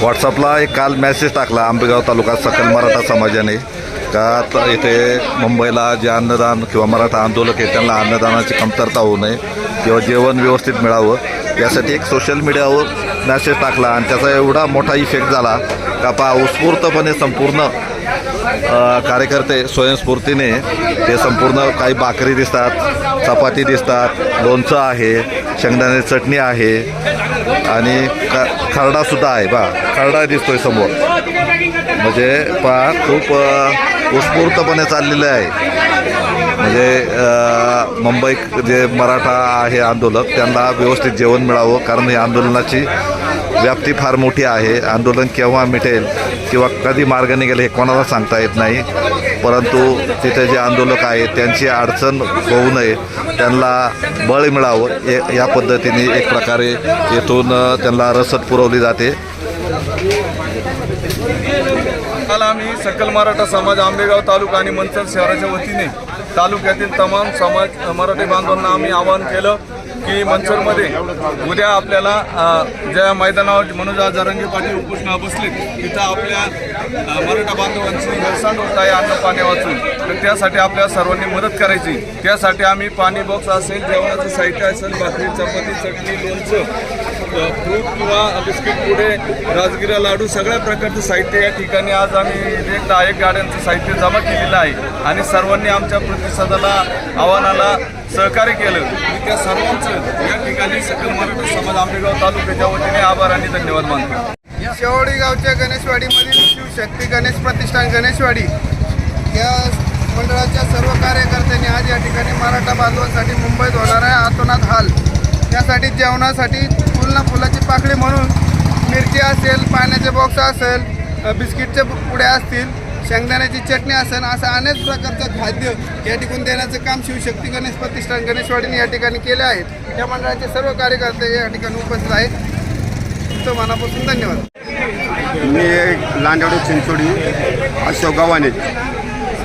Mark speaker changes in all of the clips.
Speaker 1: व्हॉट्सअपला एक काल मेसेज टाकला आंबेगाव तालुका सकल मराठा समाजाने का इथे मुंबईला जे अन्नदान किंवा मराठा आंदोलक आहे त्यांना अन्नदानाची कमतरता होऊ नये किंवा जेवण व्यवस्थित मिळावं यासाठी एक सोशल मीडियावर मॅसेज टाकला आणि त्याचा एवढा मोठा इफेक्ट झाला का पा उत्स्फूर्तपणे संपूर्ण कार्यकर्ते स्वयंस्फूर्तीने ते संपूर्ण काही भाकरी दिसतात चपाती दिसतात लोणचं आहे शेंगदाणे चटणी आहे आणि का खरडासुद्धा आहे बा खरडा दिसतोय समोर. म्हणजे पा खूप उत्स्फूर्तपणे चाललेलं आहे. म्हणजे मुंबई जे मराठा आहे आंदोलक त्यांना व्यवस्थित जेवण मिळावं कारण या आंदोलनाची व्याप्ती फार मोठी आहे. आंदोलन केव्हा मिटेल किंवा कधी मार्ग निघेल हे कोणाला सांगता येत नाही. परंतु तिथे जे आंदोलक आहेत त्यांची अडचण होऊ नये. त्यांना बळ मिळावं. हे या पद्धतीने एक प्रकारे येथून त्यांना रसद पुरवली जाते.
Speaker 2: काल आम्ही सकल मराठा समाज आंबेगाव तालुका आणि मंचल शहराच्या वतीने तालुक्यातील तमाम समाज मराठी बांधवांना आम्ही आवाहन केलं. की मंचूरमध्ये उद्या आपल्याला ज्या मैदानावर मनोज जरंगे पाटील उपोषणाला बसले तिथं आपल्या मराठा बांधवांची नुकसान होत आहे अन्न पाणी वाचून. तर त्यासाठी आपल्या सर्वांनी मदत करायची. त्यासाठी आम्ही पाणी बॉक्स असेल जेवणाचं साहित्य असेल भाकरी चपाती चटणी लोणचं फ्रूट किंवा बिस्किट पुडे राजगिरा लाडू सगळ्या प्रकारचं साहित्य या ठिकाणी आज आम्ही एक दहा एक गाड्यांचं साहित्य जमा केलेलं आहे. आणि सर्वांनी आमच्या प्रतिसादाला आव्हानाला सहकार्य केलं. मी त्या सर्वांचं या ठिकाणी सकल मराठा समाज आंबेगाव तालुक्याच्या वतीने आभार आणि धन्यवाद मानतो.
Speaker 3: शेवडी गावच्या गणेशवाडीमधील शिवशक्ती गणेश प्रतिष्ठान गणेशवाडी या मंडळाच्या सर्व कार्यकर्त्यांनी आज या ठिकाणी मराठा बांधवांसाठी मुंबईत होणार आहे आतोनात हाल. त्यासाठी जेवणासाठी फुलना फुलाची पाकळी म्हणून मिरची असेल पाण्याचे बॉक्स असेल बिस्किटचे पुड्या असतील शेंगदाण्याची चटणी असेल असं अनेक प्रकारचं खाद्य या ठिकाणी देण्याचं काम शिवशक्ती गणेश प्रतिष्ठान गणेशवाडीने या ठिकाणी केले आहेत त्या मंडळाचे सर्व कार्यकर्ते या ठिकाणी उपस्थित आहेत. तुमचं मनापासून धन्यवाद.
Speaker 4: मी लांडवडी चिंचोडी अशोक गव्हाणे.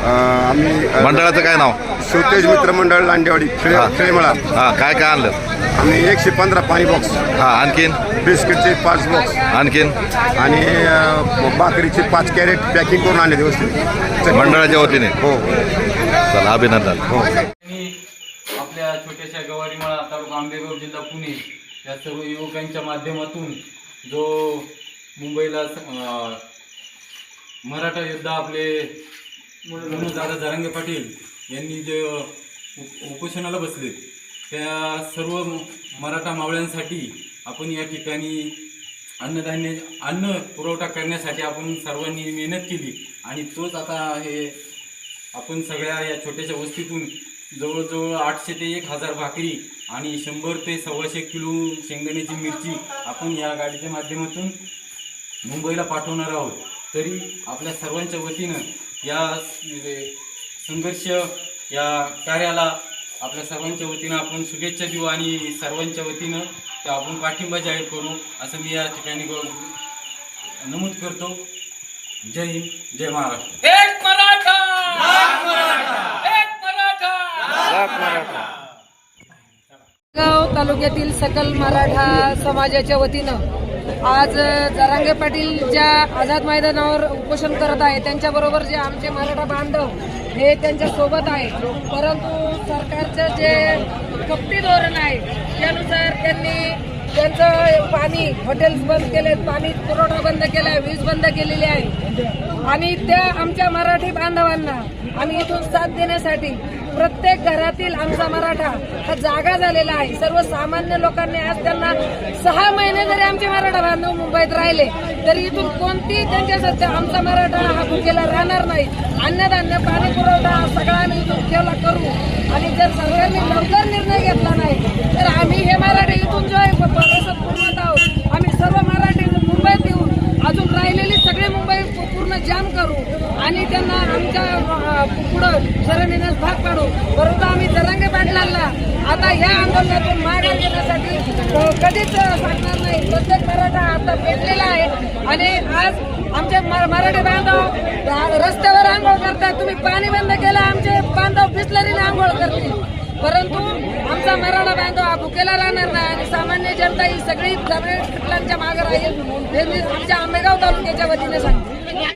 Speaker 4: आम्ही
Speaker 1: मंडळाचं काय नाव?
Speaker 4: शिवतेज मित्र मंडळ लांडेवाडी खेळे
Speaker 1: हा.
Speaker 4: खेळेमळा.
Speaker 1: हां काय काय आणलं?
Speaker 4: आम्ही एकशे पंधरा पाणी बॉक्स
Speaker 1: हां आणखीन?
Speaker 4: बिस्किटचे पाच बॉक्स
Speaker 1: आणखीन?
Speaker 4: आणि अं, भाकरीचे पाच कॅरेट पॅकिंग करून आणले व्यवस्थित.
Speaker 1: मंडळाच्या वतीने?
Speaker 4: हो.
Speaker 1: चला अभिनंदन.
Speaker 5: आणि आपल्या छोट्याशा गवारीमाळा तालुका आंबेगाव जिल्हा पुणे या सर्व युवकांच्या माध्यमातून जो मुंबईला स- अं, मराठा योद्धा आपले दादा जरांगे पाटील यांनी जे उप- उपोषणाला बसले त्या सर्व मराठा मावळ्यांसाठी आपण या ठिकाणी अन्नधान्य अन्न पुरवठा करण्यासाठी आपण सर्वांनी मेहनत केली आणि तोच आता हे आपण सगळ्या या छोट्याशा वस्तीतून जवळजवळ आठशे ते एक हजार भाकरी आणि शंभर ते सव्वाशे किलो शेंगदाण्याची मिरची आपण या गाडीच्या माध्यमातून मुंबईला पाठवणार आहोत. तरी आपल्या सर्वांच्या वतीनं या संघर्ष या कार्याला आपल्या सर्वांच्या वतीनं आपण शुभेच्छा देऊ आणि सर्वांच्या वतीनं ते आपण पाठिंबा जाहीर करू असं मी या ठिकाणी नमूद करतो. जय हिंद जय महाराष्ट्र.
Speaker 6: एक मराठा! एक मराठा!
Speaker 7: गाव तालुक्यातील सकल मराठा समाजाच्या वतीनं आज जरांगे पाटील ज्या आझाद मैदानावर उपोषण करत आहे त्यांच्याबरोबर जे आमचे मराठा बांधव हे त्यांच्यासोबत आहे परंतु सरकारचं जे कपटी धोरण आहे त्यानुसार त्यांनी त्यांचं पाणी हॉटेल्स बंद केले पाणी पुरवठा बंद केला आहे वीज बंद केलेली आहे. आणि त्या आमच्या मराठी बांधवांना आम्ही इथून साथ देण्यासाठी प्रत्येक घरातील आमचा मराठा हा जागा झालेला आहे. सर्वसामान्य लोकांनी आज त्यांना सहा महिने जरी आमचे मराठा बांधव मुंबईत राहिले तरी इथून कोणती त्यांच्या सध्या आमचा मराठा हा भुकेला राहणार नाही. अन्नधान्य पाणी पुरवठा हा सगळा आम्ही इथून केला करू. आणि जर सरकारने लवकर निर्णय घेतला नाही तर आम्ही हे मराठी इथून जो आहे रसद पुरवत आहोत आम्ही सर्व मराठी मुंबईत येऊन अजून राहिलेली सगळे मुंबई पू- काम करू आणि त्यांना आमच्या पुढं शरण येण्यास भाग पाडू. परंतु आम्ही जरांगे पाटलांना आता ह्या आंदोलनातून माघार घेण्यासाठी कधीच सांगणार नाही. प्रत्येक मराठा आता पेटलेला आहे. आणि आज आमचे म- मराठी बांधव रस्त्यावर आंघोळ करतात तुम्ही पाणी बंद केलं आमचे बांधव बिस्लरीने आंघोळ करतील. परंतु आमचा मराठा बांधव हा भुकेला राहणार नाही आणि सामान्य जनता ही सगळी जमिनी खटलांच्या मागे राहील. हे मी आमच्या आंबेगाव तालुक्याच्या वतीने सांगते.